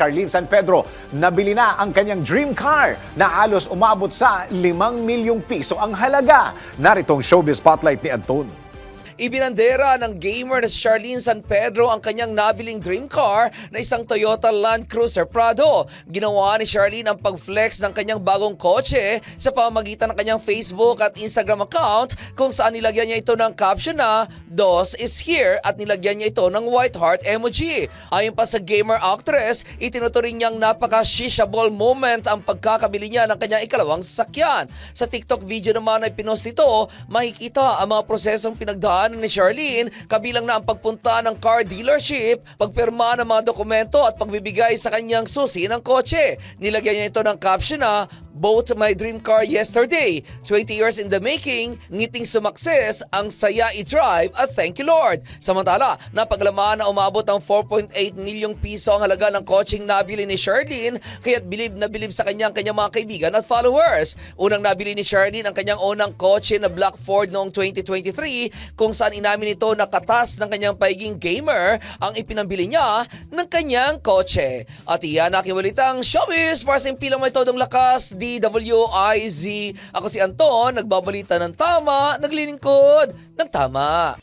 Charlene San Pedro, nabili na ang kanyang dream car na halos umabot sa 5 milyong piso ang halaga. Naritong showbiz spotlight ni Anton. Ibinandera ng gamer na si Charlene San Pedro ang kanyang nabiling dream car na isang Toyota Land Cruiser Prado. Ginawa ni Charlene ang pag-flex ng kanyang bagong kotse sa pamamagitan ng kanyang Facebook at Instagram account kung saan nilagyan niya ito ng caption na DOS is here at nilagyan niya ito ng white heart emoji. Ayon pa sa gamer actress, itinuturing niyang napaka-shishable moment ang pagkakabili niya ng kanyang ikalawang sasakyan. Sa TikTok video naman ay pinost nito, makikita ang mga prosesong pinagdaan ni Charlene, kabilang na ang pagpunta ng car dealership, pagpirma ng mga dokumento at pagbibigay sa kanyang susi ng kotse. Nilagyan niya ito ng caption na, Bought my dream car yesterday. 20 years in the making, ngiting sumakses, ang saya i-drive at thank you Lord. Samantala, napaglaman na umabot ng 4.8 milyong piso ang halaga ng kotseng nabili ni Charlene, kaya't bilib na bilib sa kanyang kanyang mga kaibigan at followers. Unang nabili ni Charlene ang kanyang unang kotse na Black Ford noong 2023 kung saan inamin nito na katas ng kanyang paiging gamer ang ipinambili niya ng kanyang kotse. At iyan ang kiwalitang showbiz para sa impilang may todong lakas, DWIZ. Ako si Anton, nagbabalita ng tama, naglilingkod ng tama.